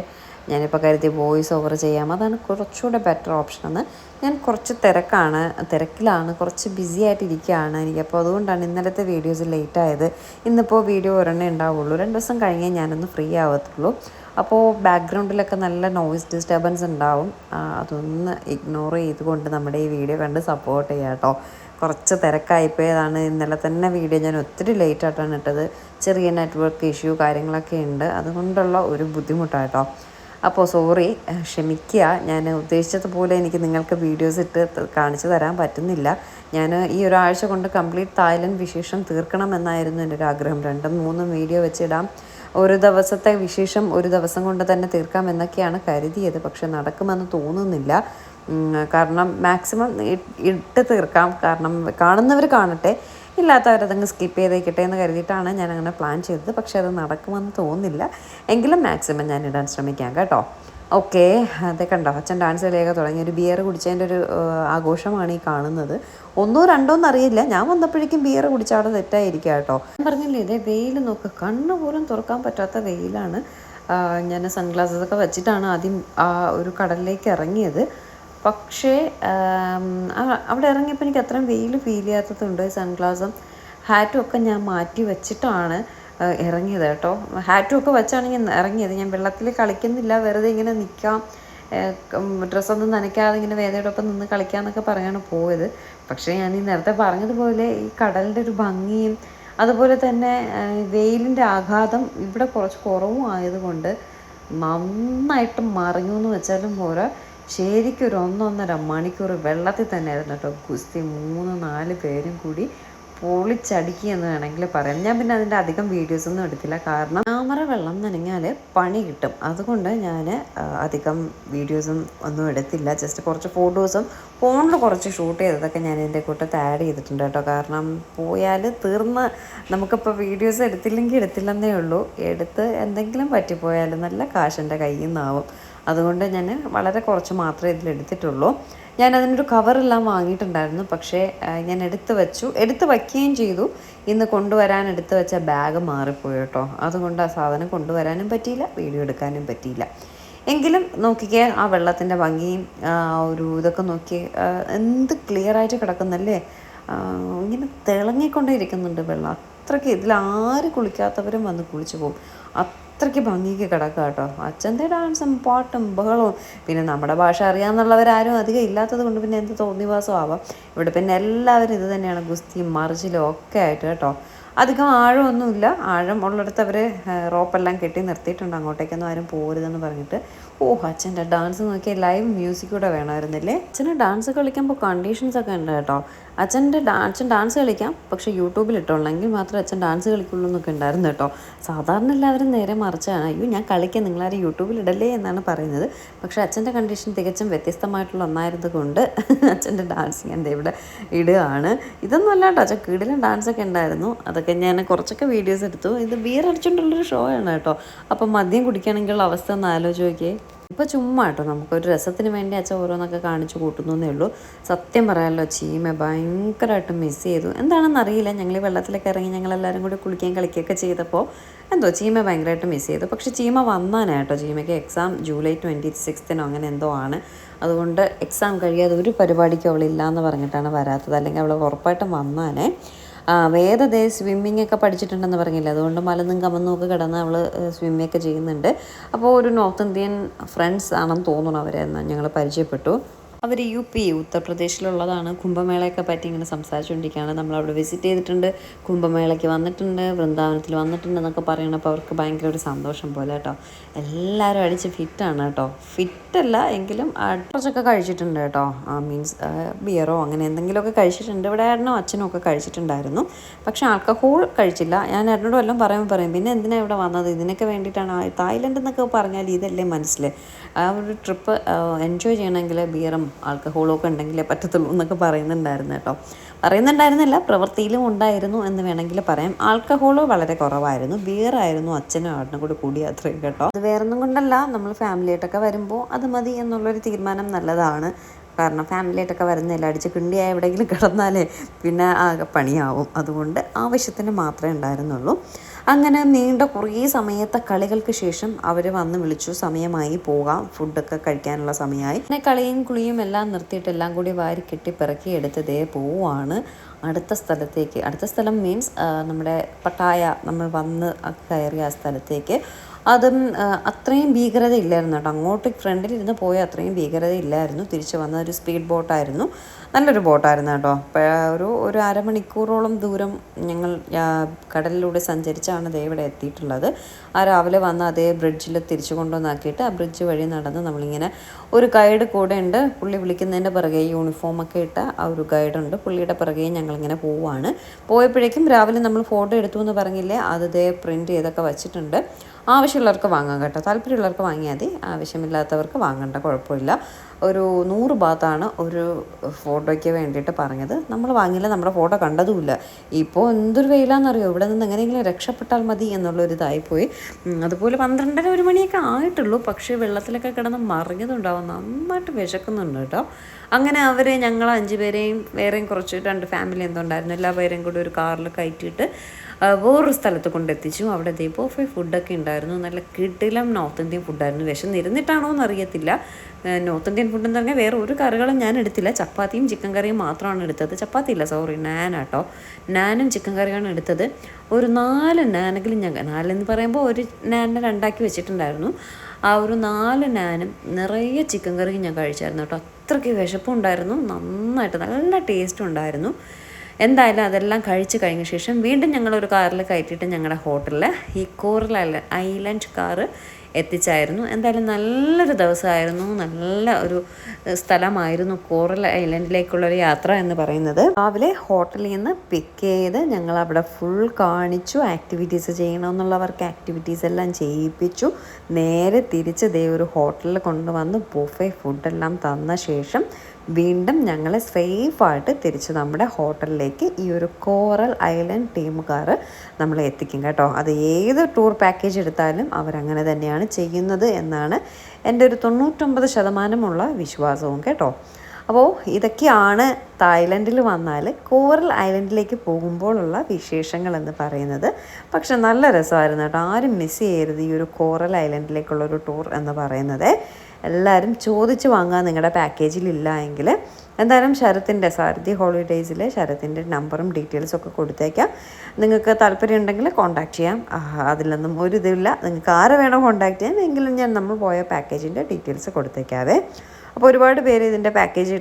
ഞാനിപ്പോൾ കരുതി വോയിസ് ഓവർ ചെയ്യാം. അതാണ് കുറച്ചുകൂടെ ബെറ്റർ ഓപ്ഷൻ എന്ന്. ഞാൻ കുറച്ച് തിരക്കാണ് തിരക്കിലാണ് കുറച്ച് ബിസി ആയിട്ടിരിക്കുകയാണ് എനിക്ക് എനിക്കപ്പോൾ അതുകൊണ്ടാണ് ഇന്നലത്തെ വീഡിയോസ് ലേറ്റ് ആയത്. ഇന്നിപ്പോൾ വീഡിയോ ഒരെണ്ണേ ഉണ്ടാവുള്ളൂ. രണ്ട് ദിവസം കഴിഞ്ഞേ ഞാനൊന്ന് ഫ്രീ ആവത്തുള്ളൂ. അപ്പോൾ ബാക്ക്ഗ്രൗണ്ടിലൊക്കെ നല്ല നോയിസ് ഡിസ്റ്റർബൻസ് ഉണ്ടാവും. അതൊന്ന് ഇഗ്നോർ ചെയ്തുകൊണ്ട് നമ്മുടെ ഈ വീഡിയോ കണ്ട് സപ്പോർട്ട് ചെയ്യാം കേട്ടോ. കുറച്ച് തിരക്കായിപ്പോയതാണ്. ഇന്നലെ തന്നെ വീഡിയോ ഞാൻ ഒത്തിരി ലേറ്റ് ആയിട്ടാണ് ഇട്ടത്. ചെറിയ നെറ്റ്വർക്ക് ഇഷ്യൂ കാര്യങ്ങളൊക്കെ ഉണ്ട്. അതുകൊണ്ടുള്ള ഒരു ബുദ്ധിമുട്ടാട്ടോ അപ്പോൾ സോറി ക്ഷമിക്കുക ഞാൻ ഉദ്ദേശിച്ചതുപോലെ എനിക്ക് നിങ്ങൾക്ക് വീഡിയോസ് ഇട്ട് കാണിച്ചു തരാൻ പറ്റുന്നില്ല. ഞാൻ ഈ ഒരാഴ്ച കൊണ്ട് കംപ്ലീറ്റ് തായ്ലൻഡ് വിശേഷം തീർക്കണം എന്നായിരുന്നു എന്റെ ഒരു ആഗ്രഹം. രണ്ടും മൂന്നും വീഡിയോ വെച്ചിടാം. ഒരു ദിവസത്തെ വിശേഷം ഒരു ദിവസം കൊണ്ട് തന്നെ തീർക്കാം എന്നൊക്കെയാണ് കരുതിയത്. പക്ഷെ നടക്കുമെന്ന് തോന്നുന്നില്ല. കാരണം മാക്സിമം ഇട്ട് തീർക്കാം. കാരണം കാണുന്നവർ കാണട്ടെ. ഇല്ലാത്തവരതങ്ങ് സ്കിപ്പ് ചെയ്തേക്കട്ടെ എന്ന് കരുതിയിട്ടാണ് ഞാൻ അങ്ങനെ പ്ലാൻ ചെയ്തത്. പക്ഷേ അത് നടക്കുമെന്ന് തോന്നുന്നില്ല. എങ്കിലും മാക്സിമം ഞാൻ ഇടാൻ ശ്രമിക്കാം കേട്ടോ. ഓക്കെ അതെ കണ്ടോ? അച്ഛൻ ഡാൻസ് കളിയൊക്കെ തുടങ്ങി. ഒരു ബിയർ കുടിച്ചതിന്റെ ഒരു ആഘോഷമാണ് ഈ കാണുന്നത്. ഒന്നോ രണ്ടോ എന്നറിയില്ല ഞാൻ വന്നപ്പോഴേക്കും ബിയർ കുടിച്ചാടെ തെറ്റായിരിക്കും കേട്ടോ. ഞാൻ പറഞ്ഞില്ലേ ഇതേ വെയിൽ നോക്ക്. കണ്ണ് പോലും തുറക്കാൻ പറ്റാത്ത വെയിലാണ്. ഞാൻ സൺഗ്ലാസസ് ഒക്കെ വെച്ചിട്ടാണ് ആദ്യം ആ ഒരു കടലിലേക്ക് ഇറങ്ങിയത്. പക്ഷേ അവിടെ ഇറങ്ങിയപ്പോൾ എനിക്ക് അത്രയും വെയിൽ ഫീൽ ചെയ്യാത്തതുണ്ട് സൺഗ്ലാസും. ഹാറ്റും ഒക്കെ ഞാൻ മാറ്റി വെച്ചിട്ടാണ് ഇറങ്ങിയത് കേട്ടോ. ഹാറ്റും ഒക്കെ വെച്ചാണ് ഞാൻ ഇറങ്ങിയത്. ഞാൻ വെള്ളത്തിൽ കളിക്കുന്നില്ല വെറുതെ ഇങ്ങനെ നിൽക്കാം ഡ്രസ്സൊന്നും നനയ്ക്കാതെ ഇങ്ങനെ വേദയോടൊപ്പം നിന്ന് കളിക്കാമെന്നൊക്കെ പറയാണ് പോയത്. പക്ഷേ ഞാൻ ഈ നേരത്തെ പറഞ്ഞതുപോലെ ഈ കടലിന്റെ ഒരു ഭംഗിയും അതുപോലെ തന്നെ വെയിലിന്റെ ആഘാതം ഇവിടെ കുറച്ച് കുറവും ആയതുകൊണ്ട് നന്നായിട്ട് മറിഞ്ഞു എന്ന് വെച്ചാലും പോരാ. ശരിക്കും ഒരു ഒന്നൊന്നര മണിക്കൂർ വെള്ളത്തിൽ തന്നെ ആയിരുന്നു കേട്ടോ ഗുസ്തി. മൂന്ന് നാല് പേരും കൂടി പൊളിച്ചടുക്കി എന്ന് വേണമെങ്കിൽ പറയാം. ഞാൻ പിന്നെ അതിന്റെ അധികം വീഡിയോസ് ഒന്നും എടുത്തില്ല. കാരണം ക്യാമറ വെള്ളം നനഞ്ഞാൽ പണി കിട്ടും. അതുകൊണ്ട് ഞാൻ അധികം വീഡിയോസും ഒന്നും എടുത്തില്ല. ജസ്റ്റ് കുറച്ച് ഫോട്ടോസും ഫോണിൽ കുറച്ച് ഷൂട്ട് ചെയ്തതൊക്കെ ഞാൻ എന്റെ കൂട്ടത്ത് ആഡ് ചെയ്തിട്ടുണ്ട് കേട്ടോ. കാരണം പോയാൽ തീർന്ന് നമുക്കിപ്പോൾ വീഡിയോസ് എടുത്തില്ലെങ്കിൽ എടുത്തില്ലെന്നേ ഉള്ളൂ. എടുത്ത് എന്തെങ്കിലും പറ്റിപ്പോയാൽ നല്ല കാശ് കയ്യിൽ നിന്നാവും. അതുകൊണ്ട് ഞാൻ വളരെ കുറച്ച് മാത്രമേ ഇതിലെടുത്തിട്ടുള്ളൂ ഞാൻ അതിനൊരു കവറെല്ലാം വാങ്ങിയിട്ടുണ്ടായിരുന്നു. പക്ഷേ ഞാൻ എടുത്ത് വെച്ചു. എടുത്ത് വയ്ക്കുകയും ചെയ്തു. ഇന്ന് കൊണ്ടുവരാൻ എടുത്ത് വെച്ച ബാഗ് മാറിപ്പോയി കേട്ടോ. അതുകൊണ്ട് ആ സാധനം കൊണ്ടുവരാനും പറ്റിയില്ല വീഡിയോ എടുക്കാനും പറ്റിയില്ല. എങ്കിലും നോക്കിക്കേ ആ വെള്ളത്തിന്റെ ഭംഗിയും ഒരു ഇതൊക്കെ നോക്കി എന്ത് ക്ലിയറായിട്ട് കിടക്കുന്നല്ലേ? ഇങ്ങനെ തിളങ്ങിക്കൊണ്ടേ ഇരിക്കുന്നുണ്ട് വെള്ളം. അത്രയ്ക്ക് ഇതിൽ ആര് കുളിക്കാത്തവരും വന്ന് കുളിച്ചു പോകും. അത്രയ്ക്ക് ഭംഗിക്ക് കിടക്കുക കേട്ടോ. അച്ഛന്റെ ഡാൻസും പാട്ടും ബഹളവും. പിന്നെ നമ്മുടെ ഭാഷ അറിയാമെന്നുള്ളവരാരും അധികം ഇല്ലാത്തത് കൊണ്ട് പിന്നെ എന്ത് തോന്നിവാസം ആവാം. ഇവിടെ പിന്നെ എല്ലാവരും ഇത് തന്നെയാണ് ഗുസ്തിയും മറിച്ചിലും ഒക്കെ ആയിട്ട് കേട്ടോ. അധികം ആഴമൊന്നുമില്ല. ആഴം ഉള്ളിടത്ത് അവർ റോപ്പെല്ലാം കെട്ടി നിർത്തിയിട്ടുണ്ട്. അങ്ങോട്ടേക്കൊന്നും ആരും പോരുതെന്ന് പറഞ്ഞിട്ട്. ഓ അച്ഛന്റെ ഡാൻസ് നോക്കിയാൽ ലൈവ് മ്യൂസിക് കൂടെ വേണമായിരുന്നില്ലേ? അച്ഛന് ഡാൻസ് കളിക്കുമ്പോൾ കണ്ടീഷൻസ് ഒക്കെ ഉണ്ട് കേട്ടോ. അച്ഛന്റെ ഡാ അച്ഛൻ ഡാൻസ് കളിക്കാം. പക്ഷേ യൂട്യൂബിൽ ഇട്ടുള്ളെങ്കിൽ മാത്രമേ അച്ഛൻ ഡാൻസ് കളിക്കുള്ളൂ എന്നൊക്കെ ഉണ്ടായിരുന്നു കേട്ടോ. സാധാരണ എല്ലാവരും നേരെ മറിച്ചാണ്. അയ്യോ ഞാൻ കളിക്കാം. നിങ്ങളാരും യൂട്യൂബിൽ ഇടല്ലേ എന്നാണ് പറയുന്നത്. പക്ഷേ അച്ഛന്റെ കണ്ടീഷൻ തികച്ചും വ്യത്യസ്തമായിട്ടുള്ള ഒന്നായിരുന്നത് കൊണ്ട് അച്ഛന്റെ ഡാൻസ് ഞാൻ ഇവിടെ ഇടുകയാണ്. ഇതൊന്നും അല്ല കേട്ടോ. അച്ഛൻ കീടിലും ഡാൻസ് ഒക്കെ ഉണ്ടായിരുന്നു. അതൊക്കെ ഞാൻ കുറച്ചൊക്കെ വീഡിയോസ് എടുത്തു. ഇത് ബിയർ അടിച്ചുകൊണ്ടുള്ളൊരു ഷോ ആണ് കേട്ടോ. അപ്പം മദ്യം കുടിക്കുകയാണെങ്കിലുള്ള അവസ്ഥ ഒന്ന് നോക്കിയേ. ഇപ്പോൾ ചുമ്മാ കേട്ടോ നമുക്കൊരു രസത്തിന് വേണ്ടി അച്ഛൻ ഓരോന്നൊക്കെ കാണിച്ചു കൂട്ടുന്നേ ഉള്ളൂ. സത്യം പറയാമല്ലോ ചീമ ഭയങ്കരമായിട്ട് മിസ് ചെയ്തു. എന്താണെന്ന് അറിയില്ല. ഞങ്ങൾ വെള്ളത്തിലൊക്കെ ഇറങ്ങി ഞങ്ങളെല്ലാവരും കൂടി കുളിക്കുകയും കളിക്കുകയൊക്കെ ചെയ്തപ്പോൾ എന്തോ ചീമ ഭയങ്കരമായിട്ട് മിസ് ചെയ്തു. പക്ഷെ ചീമ വന്നാനായിട്ടോ ചീമയ്ക്ക് എക്സാം ജൂലൈ ട്വന്റി സിക്സ്തിനോ അങ്ങനെ എന്തോ ആണ്. അതുകൊണ്ട് എക്സാം കഴിയാതെ ഒരു പരിപാടിക്കും അവളില്ല എന്ന് പറഞ്ഞിട്ടാണ് വരാത്തത്. അല്ലെങ്കിൽ അവൾ ഉറപ്പായിട്ടും വന്നാനേ. ആ വേദതേ സ്വിമ്മിങ് ഒക്കെ പഠിച്ചിട്ടുണ്ടെന്ന് പറഞ്ഞില്ല? അതുകൊണ്ട് മലന്നും കമന്നും ഒക്കെ കിടന്ന് അവൾ ഒക്കെ ചെയ്യുന്നുണ്ട്. അപ്പോൾ ഒരു നോർത്ത് ഇന്ത്യൻ ഫ്രണ്ട്സ് ആണെന്ന് തോന്നുന്നു അവരെ ഞങ്ങൾ പരിചയപ്പെട്ടു. അവർ യു പി ഉത്തർപ്രദേശിലുള്ളതാണ്. കുംഭമേളയൊക്കെ പറ്റി ഇങ്ങനെ സംസാരിച്ചുകൊണ്ടിരിക്കുകയാണ്. നമ്മളവിടെ വിസിറ്റ് ചെയ്തിട്ടുണ്ട്. കുംഭമേളയ്ക്ക് വന്നിട്ടുണ്ട് വൃന്ദാവനത്തിൽ വന്നിട്ടുണ്ട് എന്നൊക്കെ പറയണപ്പോൾ അവർക്ക് ഭയങ്കര ഒരു സന്തോഷം പോലെ കേട്ടോ. എല്ലാവരും അടിച്ച് ഫിറ്റാണ് കേട്ടോ. ഫിറ്റല്ല എങ്കിലും അഡ്രസ്സൊക്കെ കഴിച്ചിട്ടുണ്ട് കേട്ടോ. മീൻസ് ബിയറോ അങ്ങനെ എന്തെങ്കിലുമൊക്കെ കഴിച്ചിട്ടുണ്ട്. ഇവിടെ ഏട്ടനോ അച്ഛനും ഒക്കെ കഴിച്ചിട്ടുണ്ടായിരുന്നു. പക്ഷേ ആൽക്കഹോൾ കഴിച്ചില്ല. ഞാൻ ഏട്ടനോട് വല്ലതും പറയുമ്പോൾ പറയും പിന്നെ എന്തിനാണ് ഇവിടെ വന്നത്? ഇതിനൊക്കെ വേണ്ടിയിട്ടാണ് തായ്ലൻഡ് എന്നൊക്കെ പറഞ്ഞാൽ ഇതല്ലേ മനസ്സിൽ? ആ ഒരു ട്രിപ്പ് എൻജോയ് ചെയ്യണമെങ്കിൽ ബിയറും ആൽക്കഹോളും ഒക്കെ ഉണ്ടെങ്കിലേ പറ്റത്തുള്ളൂ എന്നൊക്കെ പറയുന്നുണ്ടായിരുന്നു കേട്ടോ. പറയുന്നുണ്ടായിരുന്നില്ല പ്രവൃത്തിയിലും ഉണ്ടായിരുന്നു എന്ന് വേണമെങ്കിൽ പറയാം. ആൽക്കഹോൾ വളരെ കുറവായിരുന്നു. ബിയർ ആയിരുന്നു അച്ഛനും ആടിനും കൂടി കൂടി അത്രയും കേട്ടോ. അത് വേറൊന്നും കൊണ്ടല്ല നമ്മൾ ഫാമിലിയായിട്ടൊക്കെ വരുമ്പോൾ അത് മതി എന്നുള്ളൊരു തീരുമാനം നല്ലതാണ്. കാരണം ഫാമിലിയായിട്ടൊക്കെ വരുന്നില്ല അടിച്ച് കിണ്ടിയായ എവിടെയെങ്കിലും കിടന്നാലേ പിന്നെ ആകെ പണിയാവും. അതുകൊണ്ട് ആവശ്യത്തിന് മാത്രമേ ഉണ്ടായിരുന്നുള്ളൂ. അങ്ങനെ നീണ്ട കുറേ സമയത്തെ കളികൾക്ക് ശേഷം അവർ വന്ന് വിളിച്ചു. സമയമായി പോകാം. ഫുഡൊക്കെ കഴിക്കാനുള്ള സമയമായി. പിന്നെ കളിയും കുളിയും എല്ലാം നിർത്തിയിട്ട് എല്ലാം കൂടി വാരി കെട്ടി പിറക്കി എടുത്ത് ദേ പോവാണ്. അടുത്ത സ്ഥലത്തേക്ക്. അടുത്ത സ്ഥലം മീൻസ് നമ്മുടെ പട്ടായ നമ്മൾ വന്ന് കയറിയ ആ സ്ഥലത്തേക്ക്. അതും അത്രയും ഭീകരത ഇല്ലായിരുന്നു കേട്ടോ. അങ്ങോട്ട് ഫ്രണ്ടിൽ ഇരുന്ന് പോയ അത്രയും ഭീകരത ഇല്ലായിരുന്നു തിരിച്ചു വന്ന ഒരു സ്പീഡ് ബോട്ടായിരുന്നു നല്ലൊരു ബോട്ടായിരുന്നു കേട്ടോ. ഒരു ഒരു അരമണിക്കൂറോളം ദൂരം ഞങ്ങൾ കടലിലൂടെ സഞ്ചരിച്ചാണ് ദേ ഇവിടെ എത്തിയിട്ടുള്ളത്. ആ രാവിലെ വന്ന് അതേ ബ്രിഡ്ജിൽ തിരിച്ചു കൊണ്ടുവന്നാക്കിയിട്ട് ആ ബ്രിഡ്ജ് വഴി നടന്ന് നമ്മളിങ്ങനെ ഒരു ഗൈഡ് കൂടെ ഉണ്ട്. പുള്ളി വിളിക്കുന്നതിന്റെ പിറകെ യൂണിഫോമൊക്കെ ഇട്ട ആ ഒരു ഗൈഡുണ്ട് പുള്ളിയുടെ പിറകെ ഞങ്ങളിങ്ങനെ പോവുകയാണ് പോയപ്പോഴേക്കും രാവിലെ നമ്മൾ ഫോട്ടോ എടുത്തു എന്ന് പറഞ്ഞില്ലേ? അതേ പ്രിന്റ് ചെയ്തൊക്കെ വെച്ചിട്ടുണ്ട്. ആവശ്യമുള്ളവർക്ക് വാങ്ങാം കേട്ടോ. താല്പര്യമുള്ളവർക്ക് വാങ്ങിയാൽ മതി. ആവശ്യമില്ലാത്തവർക്ക് വാങ്ങണ്ട. കുഴപ്പമില്ല. ഒരു നൂറ് ഭാഗത്താണ് ഒരു ഫോട്ടോയ്ക്ക് വേണ്ടിയിട്ട് പറഞ്ഞത്. നമ്മൾ വാങ്ങിയില്ല നമ്മുടെ ഫോട്ടോ കണ്ടതുമില്ല. ഇപ്പോൾ എന്തൊരു വെയിലാണെന്നറിയോ ഇവിടെ നിന്ന് എങ്ങനെയെങ്കിലും രക്ഷപ്പെട്ടാൽ മതി എന്നുള്ളൊരിതായിപ്പോയി. അതുപോലെ പന്ത്രണ്ടര ഒരു മണിയൊക്കെ ആയിട്ടുള്ളൂ. പക്ഷേ വെള്ളത്തിലൊക്കെ കിടന്ന് മറിഞ്ഞതുണ്ടാവും. നന്നായിട്ട് വിശക്കുന്നുണ്ട് കേട്ടോ. അങ്ങനെ അവർ ഞങ്ങൾ അഞ്ച് പേരെയും വേറെയും കുറച്ച് രണ്ട് ഫാമിലി എന്തോ ഉണ്ടായിരുന്നു. എല്ലാ പേരെയും കൂടി ഒരു കാറിൽ കയറ്റിയിട്ട് വേറൊരു സ്ഥലത്ത് കൊണ്ടെത്തിച്ചു. അവിടെ ദീപോ ഫൈ ഫുഡൊക്കെ ഉണ്ടായിരുന്നു. നല്ല കിടിലം നോർത്ത് ഇന്ത്യൻ ഫുഡായിരുന്നു വിശന്നിരുന്നിട്ടാണോ എന്ന് അറിയത്തില്ല നോർത്ത് ഇന്ത്യൻ ഫുഡ് എന്ന് പറഞ്ഞാൽ വേറെ ഒരു കറികളും ഞാൻ എടുത്തില്ല. ചപ്പാത്തിയും ചിക്കൻ കറിയും മാത്രമാണ് എടുത്തത്. ചപ്പാത്തി ഇല്ല സോറി നാനാട്ടോ നാനും ചിക്കൻ കറിയാണ് എടുത്തത്. ഒരു നാല് നാനെങ്കിലും ഞാൻ നാലെന്ന് പറയുമ്പോൾ ഒരു നാനിനെ രണ്ടാക്കി വെച്ചിട്ടുണ്ടായിരുന്നു. ആ ഒരു നാല് നാനും നിറയെ ചിക്കൻ കറിയും ഞാൻ കഴിച്ചായിരുന്നു കേട്ടോ. അത്രയ്ക്ക് വിശപ്പുണ്ടായിരുന്നു നന്നായിട്ട് നല്ല ടേസ്റ്റും ഉണ്ടായിരുന്നു. എന്തായാലും അതെല്ലാം കഴിച്ച് കഴിഞ്ഞ ശേഷം വീണ്ടും ഞങ്ങളൊരു കാറിൽ കയറ്റിയിട്ട് ഞങ്ങളുടെ ഹോട്ടലിൽ ഈ കോറൽ ഐലൻഡ് കാറ് എത്തിച്ചായിരുന്നു. എന്തായാലും നല്ലൊരു ദിവസമായിരുന്നു. നല്ല ഒരു സ്ഥലമായിരുന്നു കോറൽ ഐലൻഡിലേക്കുള്ളൊരു യാത്ര എന്ന് പറയുന്നത്. രാവിലെ ഹോട്ടലിൽ നിന്ന് പിക്ക് ചെയ്ത് ഞങ്ങൾ അവിടെ ഫുൾ കാണിച്ചു. ആക്ടിവിറ്റീസ് ചെയ്യണമെന്നുള്ളവർക്ക് ആക്ടിവിറ്റീസ് എല്ലാം ചെയ്യിപ്പിച്ചു. നേരെ തിരിച്ച് ദേ ഒരു ഹോട്ടലിൽ കൊണ്ടുവന്ന് ബുഫേ ഫുഡെല്ലാം തന്ന ശേഷം വീണ്ടും ഞങ്ങൾ സേഫായിട്ട് തിരിച്ച് നമ്മുടെ ഹോട്ടലിലേക്ക് ഈ ഒരു കോറൽ ഐലൻഡ് ടീമുകാർ നമ്മളെ എത്തിക്കും കേട്ടോ. അത് ഏത് ടൂർ പാക്കേജ് എടുത്താലും അവരങ്ങനെ തന്നെയാണ് ചെയ്യുന്നത് എന്നാണ് എന്റെ ഒരു തൊണ്ണൂറ്റൊമ്പത് ശതമാനമുള്ള വിശ്വാസവും കേട്ടോ. അപ്പോൾ ഇതൊക്കെയാണ് തായ്ലൻഡിൽ വന്നാൽ കോറൽ ഐലൻഡിലേക്ക് പോകുമ്പോഴുള്ള വിശേഷങ്ങൾ എന്ന് പറയുന്നത്. പക്ഷെ നല്ല രസമായിരുന്നു കേട്ടോ. ആരും മിസ് ചെയ്യരുത് ഈ ഒരു കോറൽ ഐലൻഡിലേക്കുള്ള ഒരു ടൂർ എന്ന് പറയുന്നത്. എല്ലാവരും ചോദിച്ച് വാങ്ങാൻ നിങ്ങളുടെ പാക്കേജിൽ ഇല്ല എങ്കിൽ എന്തായാലും ശരത്തിന്റെ സാരഥി ഹോളിഡേയ്സിൽ ശരത്തിന്റെ നമ്പറും ഡീറ്റെയിൽസും ഒക്കെ കൊടുത്തേക്കാം. നിങ്ങൾക്ക് താല്പര്യം ഉണ്ടെങ്കിൽ കോൺടാക്ട് ചെയ്യാം. അതിലൊന്നും ഒരു ഇതില്ല. നിങ്ങൾക്ക് ആരെ വേണോ കോൺടാക്ട് ചെയ്യാം. എങ്കിലും ഞാൻ നമ്മൾ പോയ പാക്കേജിന്റെ ഡീറ്റെയിൽസ് കൊടുത്തേക്കാവേ. അപ്പോൾ ഒരുപാട് പേര് ഇതിന്റെ പാക്കേജ്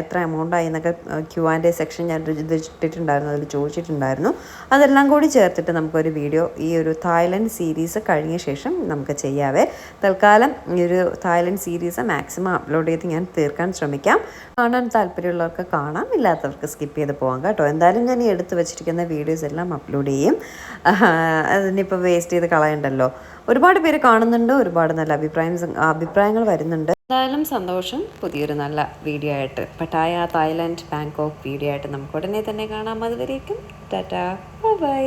എത്ര എമൗണ്ട് ആയി എന്നൊക്കെ ക്യു ആൻഡ് എ സെക്ഷൻ ഞാൻ ഇട്ടിട്ടുണ്ടായിരുന്നു അതിൽ ചോദിച്ചിട്ടുണ്ടായിരുന്നു. അതെല്ലാം കൂടി ചേർത്തിട്ട് നമുക്കൊരു വീഡിയോ ഈ ഒരു തായ്ലൻഡ് സീരീസ് കഴിഞ്ഞ ശേഷം നമുക്ക് ചെയ്യാവേ. തൽക്കാലം ഈ ഒരു തായ്ലൻഡ് സീരീസ് മാക്സിമം അപ്ലോഡ് ചെയ്ത് ഞാൻ തീർക്കാൻ ശ്രമിക്കാം. കാണാൻ താല്പര്യമുള്ളവർക്ക് കാണാം ഇല്ലാത്തവർക്ക് സ്കിപ്പ് ചെയ്ത് പോകാം കേട്ടോ. എന്തായാലും ഞാൻ ഈ എടുത്ത് വെച്ചിരിക്കുന്ന വീഡിയോസ് എല്ലാം അപ്ലോഡ് ചെയ്യും. അതിനിപ്പോൾ വേസ്റ്റ് ചെയ്ത് കളയണ്ടല്ലോ. ഒരുപാട് പേര് കാണുന്നുണ്ട് ഒരുപാട് നല്ല അഭിപ്രായം അഭിപ്രായങ്ങൾ വരുന്നുണ്ട്. എന്തായാലും സന്തോഷം. പുതിയൊരു നല്ല വീഡിയോ ആയിട്ട്. പട്ടായ തായ്ലാൻഡ് ബാങ്കോക്ക് വീഡിയോ ആയിട്ട് നമുക്ക് ഉടനെ തന്നെ കാണാം. അതുവരേക്കും ടാറ്റാ. ബൈ